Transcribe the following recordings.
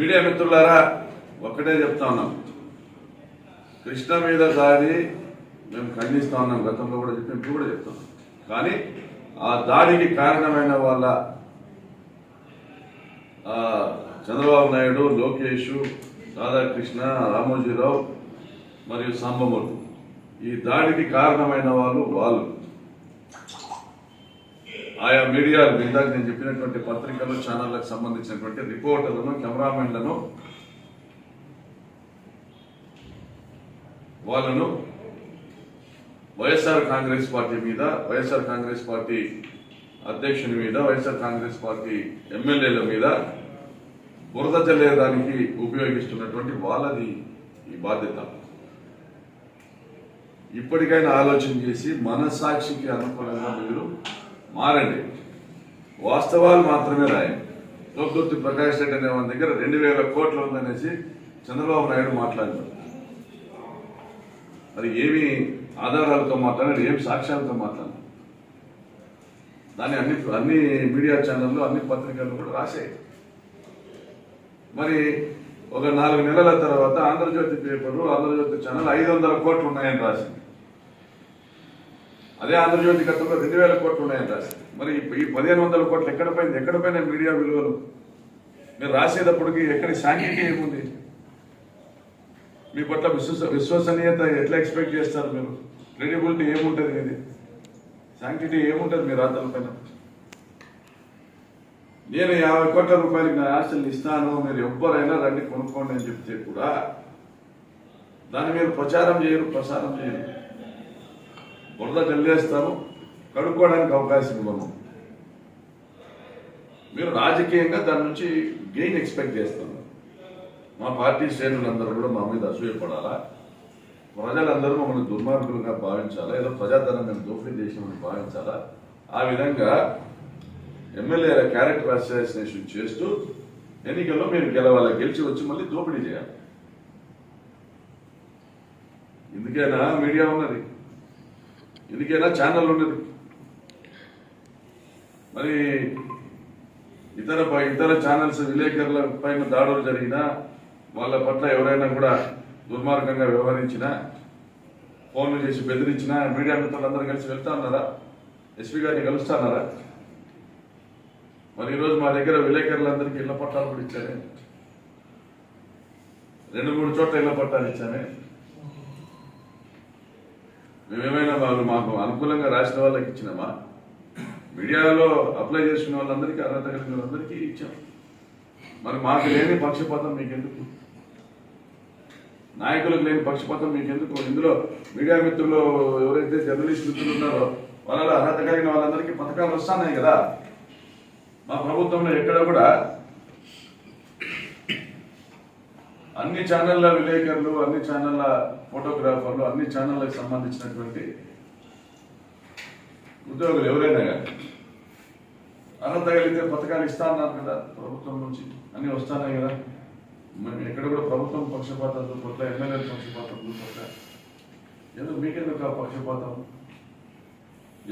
Media మిత్రులారా ఒక్కటే చెప్తా ఉన్నాం. కృష్ణ మీద దాడి మేము ఖండిస్తా ఉన్నాం. గతంలో కూడా చెప్పి ఇప్పుడు కూడా చెప్తాం కానీ ఆ దాడికి కారణమైన వాళ్ళ చంద్రబాబు నాయుడు లోకేష్ రాధాకృష్ణ రామోజీరావు మరియు సాంబమూర్తి. ఈ దాడికి కారణమైన వాళ్ళు వాళ్ళు. ఆయా మీడియా ఇందాక నేను చెప్పినటువంటి పత్రికలు ఛానళ్ళకు సంబంధించినటువంటి రిపోర్టర్లను కెమెరామెన్లను వాళ్ళను వైఎస్ఆర్ కాంగ్రెస్ పార్టీ మీద వైఎస్ఆర్ కాంగ్రెస్ పార్టీ అధ్యక్షుని మీద వైఎస్ఆర్ కాంగ్రెస్ పార్టీ ఎమ్మెల్యేల మీద బురద చల్లేదానికి ఉపయోగిస్తున్నటువంటి వాళ్ళది ఈ బాధ్యత. ఇప్పటికైనా ఆలోచన చేసి మనసాక్షికి అనుకూలంగా మీరు మారండి. వాస్తవాలు మాత్రమే రాయండి. లోకూర్తి ప్రకాష్ రెడ్డి అనే వాళ్ళ దగ్గర రెండు వేల కోట్లు ఉందనేసి చంద్రబాబు నాయుడు మాట్లాడినారు మరి ఏమి ఆధారాలతో మాట్లాడారు ఏమి సాక్ష్యాలతో మాట్లాడారు? దాన్ని అన్ని అన్ని మీడియా ఛానళ్ళు అన్ని పత్రికలు కూడా రాసాయి మరి ఒక నాలుగు నెలల తర్వాత ఆంధ్రజ్యోతి పేపరు ఆంధ్రజ్యోతి ఛానల్ ఐదు వందల కోట్లు ఉన్నాయని రాసింది. అదే ఆంధ్రజ్యోతి గతంలో రెండు వేల కోట్లు ఉన్నాయని రాసింది మరి ఈ- పదిహేను వందల కోట్లు ఎక్కడ పోయింది? ఎక్కడ పోయినాయి మీడియా విలువలు? మీరు రాసేటప్పటికి ఎక్కడ సాంకేతిక ఏముంది? మీ పట్ల విశ్వస విశ్వసనీయత ఎట్లా ఎక్స్పెక్ట్ చేస్తారు మీరు? క్రెడిబిలిటీ ఏముంటుంది ఇది సాంకేతిక ఏముంటుంది మీ రాతల పైన? నేను యాభై కోట్ల రూపాయలకి నా ఆస్తులు ఇస్తాను మీరు ఎవ్వరైనా రండి కొనుక్కోండి అని చెప్తే కూడా దాన్ని మీరు ప్రచారం చేయరు ప్రసారం చేయరు. బురద జల్లేస్తాము కడుక్కోవడానికి అవకాశం ఇవ్వము. మీరు రాజకీయంగా దాని నుంచి గెయిన్ ఎక్స్పెక్ట్ చేస్తాను మా పార్టీ శ్రేణులందరూ కూడా మా మీద అసూయపడాలా? ప్రజలందరూ మమ్మల్ని దుర్మార్గులుగా భావించాలా? ఏదో ప్రజాధనం మేము దోపిడీ చేసినామని భావించాలా? ఆ విధంగా ఎమ్మెల్యేల క్యారెక్టర్ అసోసియేషన్ చేస్తూ ఎన్నికల్లో మీరు గెలవాలి? గెలిచి వచ్చి మళ్ళీ దోపిడీ చేయాలి. ఎందుకైనా మీడియా ఉన్నది? ఎందుకైనా ఛానల్ ఉన్నది మరి ఇతర ఇతర ఛానల్స్ విలేకరుల పైన దాడులు జరిగినా వాళ్ళ పట్ల ఎవరైనా కూడా దుర్మార్గంగా వ్యవహరించినా ఫోన్లు చేసి బెదిరించినా మీడియా మిత్రులందరూ కలిసి వెళ్తా ఉన్నారా? ఎస్పీ గారిని కలుస్తా ఉన్నారా? మరి ఈరోజు మా దగ్గర విలేకరులందరికీ ఇళ్ళ పట్టాలు కూడా ఇచ్చానే రెండు మూడు చోట్ల ఇళ్ళ పట్టాలు ఇచ్చానే మేమేమైనా వాళ్ళు మాకు అనుకూలంగా రాసిన వాళ్ళకి ఇచ్చినామా? మీడియాలో అప్లై చేసుకున్న వాళ్ళందరికీ అర్హత కలిగిన వాళ్ళందరికీ ఇచ్చాం. మరి మాకు లేని పక్షపాతం మీకెందుకు? నాయకులకు లేని పక్షపాతం మీకెందుకు? ఇందులో మీడియా మిత్రులు ఎవరైతే జర్నలిస్ట్ మిత్రులు ఉన్నారో వాళ్ళలో అర్హత కలిగిన వాళ్ళందరికీ పథకాలు వస్తున్నాయి కదా. మా ప్రభుత్వంలో ఎక్కడ కూడా అన్ని ఛానళ్ళ విలేకరులు అన్ని ఛానళ్ళ ఫోటోగ్రాఫర్లు అన్ని ఛానళ్ళకి సంబంధించినటువంటి ఉద్యోగులు ఎవరైనా కానీ అర్హత కలిగితే పథకాలు ఇస్తా అన్నారు కదా ప్రభుత్వం నుంచి. అన్ని వస్తున్నాయి కదా. మేము ఎక్కడ కూడా ప్రభుత్వం పక్షపాతం పట్ల ఎమ్మెల్యే పక్షపాతం పట్ల ఎందుకు మీకెందుకు ఆ పక్షపాతం?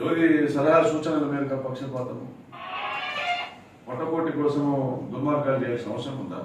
ఎవరి సలహా సూచనల మేరకు పక్షపాతం పక్షపాతము? పొట్టపోటీ కోసము దుర్మార్గాలు చేయాల్సిన అవసరం ఉందా?